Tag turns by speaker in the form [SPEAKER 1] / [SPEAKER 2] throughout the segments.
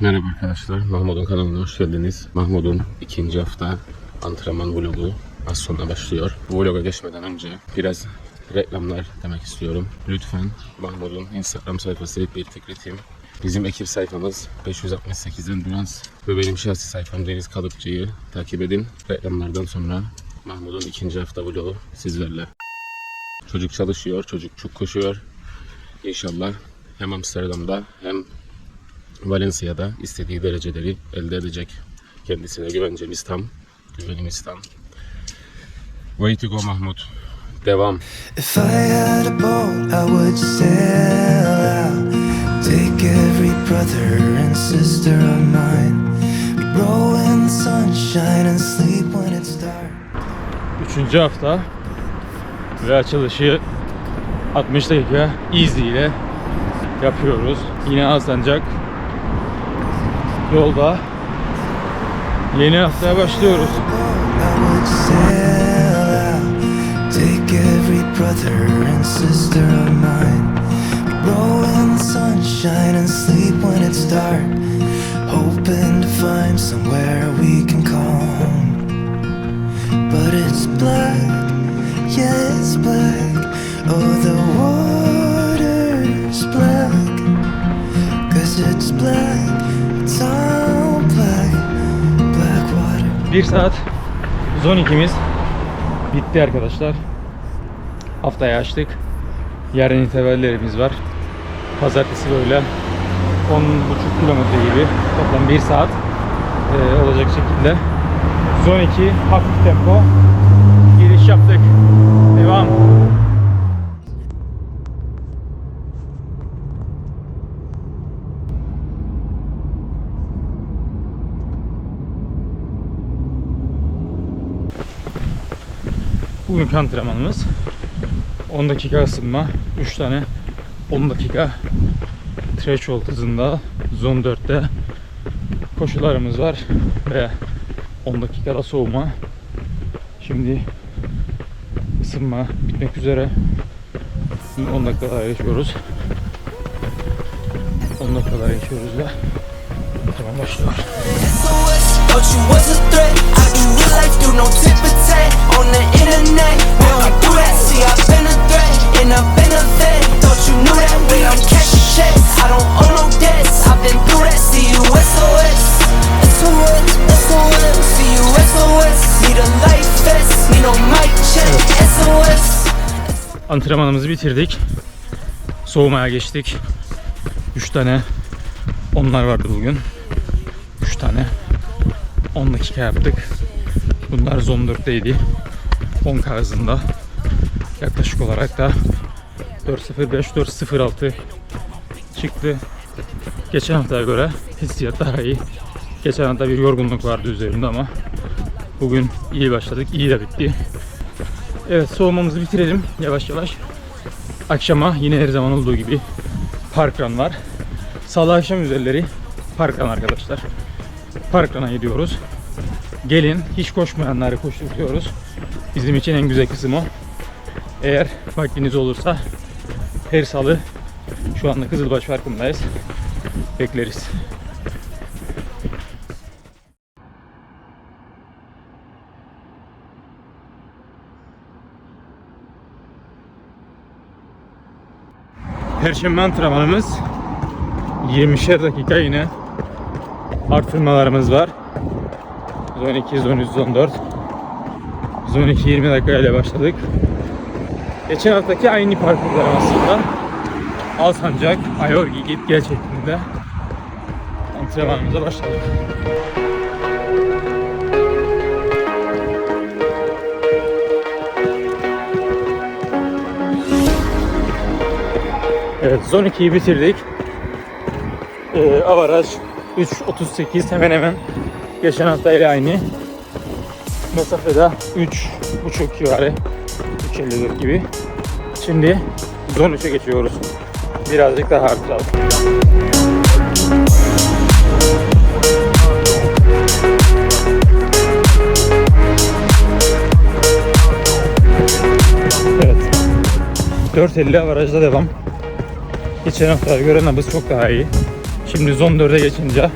[SPEAKER 1] Merhaba arkadaşlar, Mahmut'un kanalına hoş geldiniz. Mahmut'un ikinci hafta antrenman vlogu az sonra başlıyor. Bu vloga geçmeden önce biraz reklamlar demek istiyorum. Lütfen Mahmut'un Instagram sayfası Bir Team. Bizim ekip sayfamız 568 Endurance ve benim şahsi sayfam Deniz Kalıpçı'yı takip edin. Reklamlardan sonra Mahmut'un ikinci hafta vlogu sizlerle. Çocuk çalışıyor, çocuk çok koşuyor. İnşallah hem Amsterdam'da hem Valencia'da istediği dereceleri elde edecek. Kendisine güvencemiz tam. Güvenimiz tam. Way to go Mahmut. Devam.
[SPEAKER 2] If I had a boat, I would sail out. Take every brother and sister of mine. We'd roll in the sunshine and sleep when it's dark.
[SPEAKER 3] Üçüncü hafta ve açılışı 60 dakika easy ile yapıyoruz. Yine Alsancak yolda yeni haftaya başlıyoruz.
[SPEAKER 2] I would sail out. Take every brother and sister of mine. We'd roll in the sunshine and sleep when it's dark. Hoping to find somewhere we can call home. But it's black, yeah, it's black. Oh, the water's black. Cause it's black,
[SPEAKER 3] 1 saat zon 2'miz bitti arkadaşlar. Haftayı açtık. Yarın intervallerimiz var. Pazartesi böyle 10,5 kilometre gibi toplam 1 saat e, olacak şekilde. Zon 2 hafif tempo giriş yaptık. Devam. Bugünkü antrenmanımız 10 dakika ısınma, 3 tane 10 dakika threshold hızında zone 4'te koşularımız var ve 10 dakikada soğuma. Şimdi ısınma bitmek üzere. Şimdi 10 dakika daha yaşıyoruz. 10 dakika daha yaşıyoruz ve tamam başlıyor. Antrenmanımızı bitirdik. Soğumaya geçtik. 3 tane onlar vardı bugün. 3 tane 10 dakika yaptık. Bunlar zon 4'teydi. 10 hızında. Yaklaşık olarak da 4.05 4.06 çıktı. Geçen haftaya göre hissiyat daha iyi. Geçen hafta bir yorgunluk vardı üzerimde ama bugün iyi başladık. iyi de bitti. Evet soğumamızı bitirelim yavaş yavaş. Akşama yine her zaman olduğu gibi parkrun var. Salı akşam üzerleri parkrun arkadaşlar. Parkrun'a gidiyoruz. Gelin hiç koşmayanları koşturuyoruz. Bizim için en güzel kısım o. Eğer vaktiniz olursa her salı şu anda Kızılbaş farkındayız. Bekleriz. Perşembe antrenmanımız 20'şer dakika yine artırmalarımız var. Zon 2, zon 3, zon 4. Zon 2 20 dakika ile başladık. Geçen haftaki aynı parkurlar aslında. Alsancak, Ayorgi git gel şeklinde antrenmanımıza başladık. Zon 2'yi bitirdik. Ee, avaraj 3.38 hemen hemen geçen hafta ile aynı. Mesafede 3.5 civarı 3.54 gibi. Şimdi zon 3'e geçiyoruz. Birazcık daha artıralım. Evet. 4.50 avarajda devam. Geçen haftaya göre nabız çok daha iyi. Şimdi zone 4'e geçince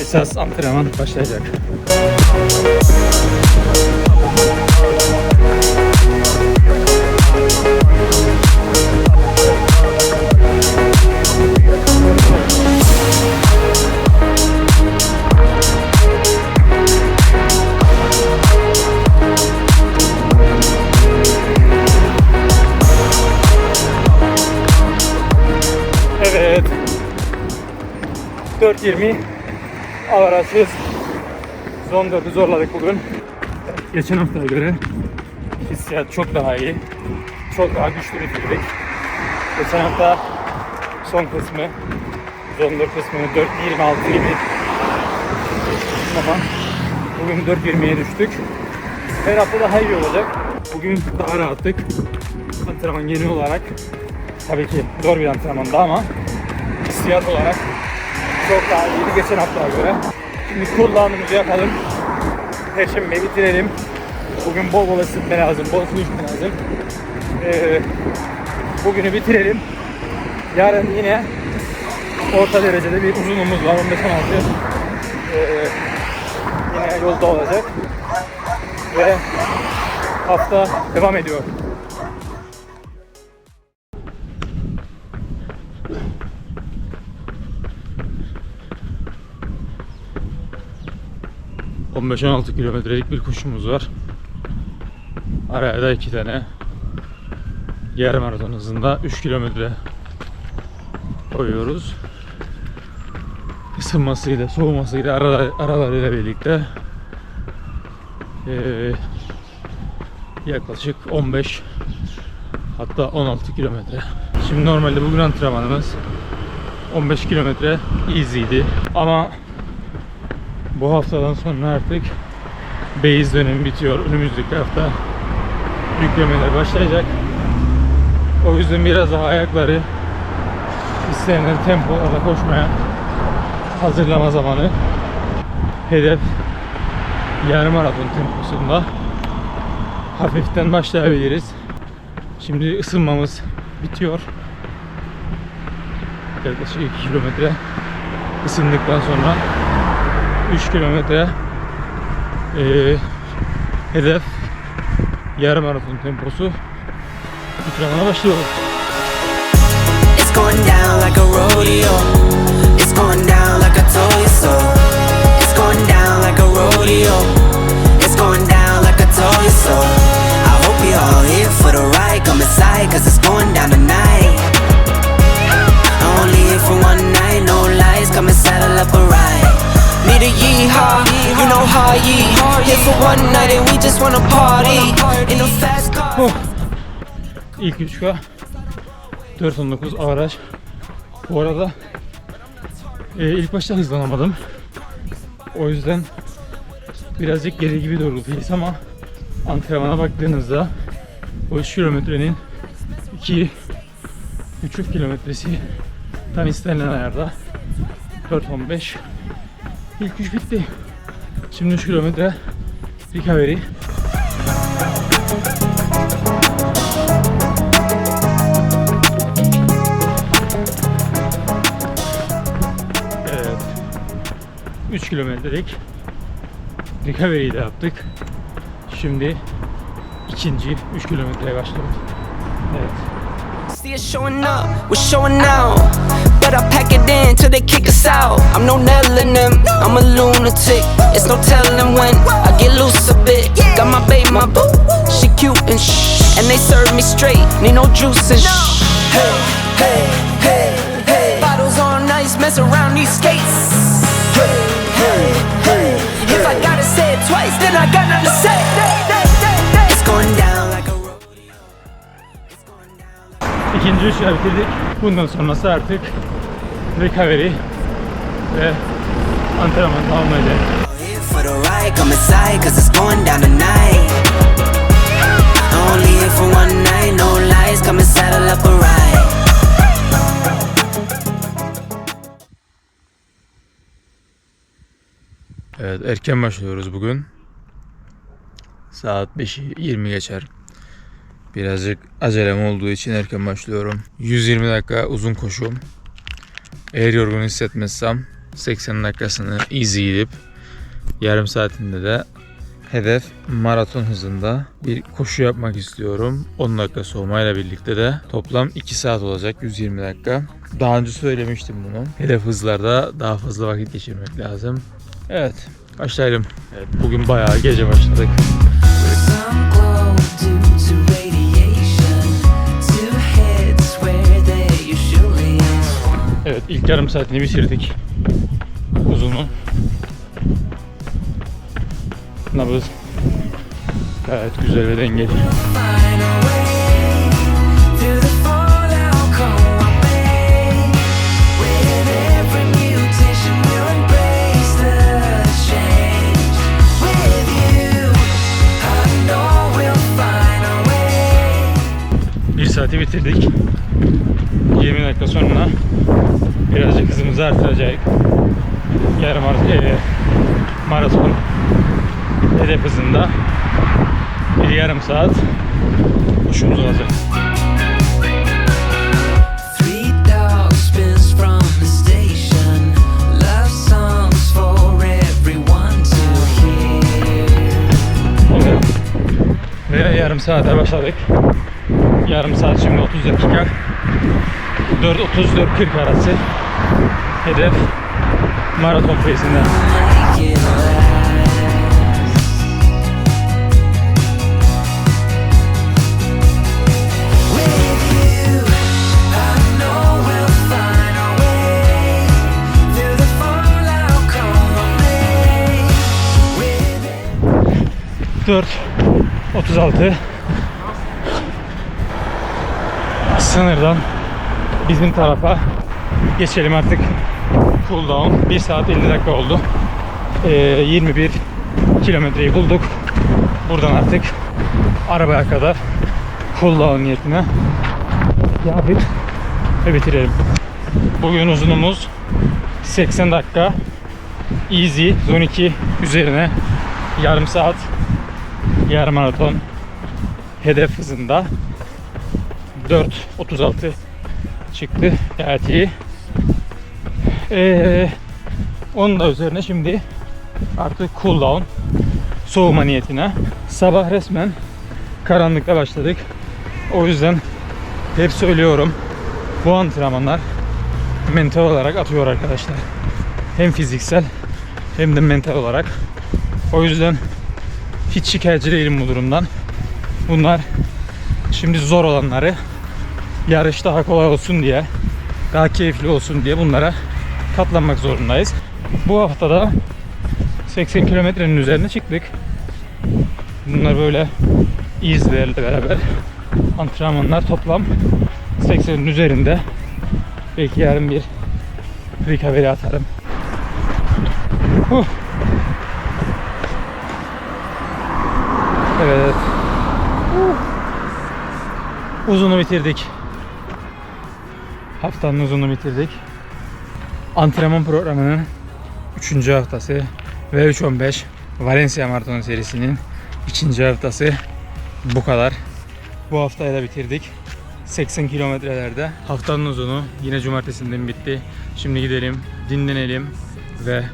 [SPEAKER 3] esas antrenman başlayacak. 4.20 avarasız son 4'ü zorladık bugün. Geçen haftaya göre hissiyat çok daha iyi. Çok daha güçlü bitirdik. Geçen hafta son kısmı zon 4 kısmını 4.26 gibi ama bugün 4.20'ye düştük. Her hafta daha iyi olacak. Bugün daha rahattık. Antrenman yeni olarak tabii ki zor bir antrenmanda ama hissiyat olarak çok daha iyiydi geçen haftaya göre. Şimdi kullanımımızı yapalım. Perşembeyi bitirelim. Bugün bol bol ısınma lazım, bol su içme lazım. Ee, bugünü bitirelim. Yarın yine orta derecede bir uzunluğumuz var 15-16. Ee, yine yolda olacak. Ve hafta devam ediyor. ...15-16 kilometrelik bir koşumuz var. Araya da iki tane... ...yarım maraton hızında 3 kilometre... ...koyuyoruz. Isınmasıyla, soğumasıyla, ara, aralarıyla birlikte... Ee, yaklaşık 15 hatta 16 kilometre. Şimdi normalde bugün antrenmanımız 15 kilometre easy'ydi ama bu haftadan sonra artık base dönemi bitiyor. Önümüzdeki hafta yüklemeler başlayacak. O yüzden biraz daha ayakları istenilen tempolarda koşmaya hazırlama zamanı. Hedef yarım maraton temposunda hafiften başlayabiliriz. Şimdi ısınmamız bitiyor. Yaklaşık 2 kilometre ısındıktan sonra 3 kilometre eee, hedef yarım maraton temposu antrenmana başlıyoruz.
[SPEAKER 4] It's going down like a rodeo. It's going down like I told you.
[SPEAKER 3] Oh. İlk 3K 419 araç. Bu arada e, ilk başta hızlanamadım. O yüzden birazcık geri gibi doğrultuyuz ama antrenmana baktığınızda o 3 kilometrenin 2 3 kilometresi tam istenilen ayarda 4.15 İlk 3 bitti. Şimdi 3 kilometre recovery. 3 kilometrelik recovery'yi de yaptık. Şimdi ikinci 3 kilometreye başlıyoruz. Evet.
[SPEAKER 4] See showing up, we're showing out. But I pack it in till they kick us out. I'm no Nell them, I'm a lunatic. It's no telling when I get loose a bit. Got my babe, my boo, she cute and shh. And they serve me straight, need no juice and shh. Hey, hey, hey, hey. Bottles on ice, mess around these skates. Hey. If I gotta say it twice, then I got nothing to say. It. It's going down like a rodeo. It's going down.
[SPEAKER 3] İkinci üçü bitirdik. Bundan sonrası artık recovery ve antrenman tamamlayacak.
[SPEAKER 4] Here for the ride, come inside, cause it's going down tonight. Only here for one night, no lies, come and saddle up a ride.
[SPEAKER 3] Evet erken başlıyoruz bugün. Saat 5'i 20 geçer. Birazcık acelem olduğu için erken başlıyorum. 120 dakika uzun koşum. Eğer yorgun hissetmezsem 80 dakikasını easy gidip yarım saatinde de hedef maraton hızında bir koşu yapmak istiyorum. 10 dakika soğumayla birlikte de toplam 2 saat olacak 120 dakika. Daha önce söylemiştim bunu. Hedef hızlarda daha fazla vakit geçirmek lazım. Evet başlayalım. Evet, bugün bayağı gece başladık. Evet ilk yarım saatini bitirdik. Uzunun. Nabız gayet güzel ve dengeli. Saati bitirdik. 20 dakika sonra birazcık hızımızı artıracak. Yarım ar- e, maraton hedef hızında bir yarım saat koşumuz olacak. Yarım saate başladık. Yarım saat şimdi 30 dakika. 4.30-4.40 arası hedef maraton pace'inden.
[SPEAKER 2] Make it last.
[SPEAKER 3] Sınırdan bizim tarafa geçelim artık. Cool down. 1 saat 50 dakika oldu. Ee, 21 kilometreyi bulduk. Buradan artık arabaya kadar cool down niyetine yapıp ve bitirelim. Bugün uzunumuz 80 dakika. Easy zone 2 üzerine yarım saat yarım maraton hedef hızında 4.36 çıktı. Gayet. Ee, onun da üzerine şimdi artık cool down soğuma niyetine. Sabah resmen karanlıkta başladık. O yüzden hep söylüyorum bu antrenmanlar mental olarak atıyor arkadaşlar. Hem fiziksel hem de mental olarak. O yüzden hiç şikayetçi değilim bu durumdan. Bunlar şimdi zor olanları yarış daha kolay olsun diye, daha keyifli olsun diye bunlara katlanmak zorundayız. Bu haftada 80 kilometrenin üzerine çıktık. Bunlar böyle izlerle beraber antrenmanlar toplam 80'in üzerinde. Belki yarın bir recovery atarım. Huh. Evet. Uzunu bitirdik. Haftanın uzunu bitirdik. Antrenman programının 3. haftası ve 3.15 Valencia Maraton serisinin 2. haftası bu kadar. Bu haftayı da bitirdik. 80 kilometrelerde. Haftanın uzunu yine cumartesinden bitti. Şimdi gidelim, dinlenelim ve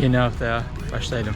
[SPEAKER 3] yeni haftaya başlayalım.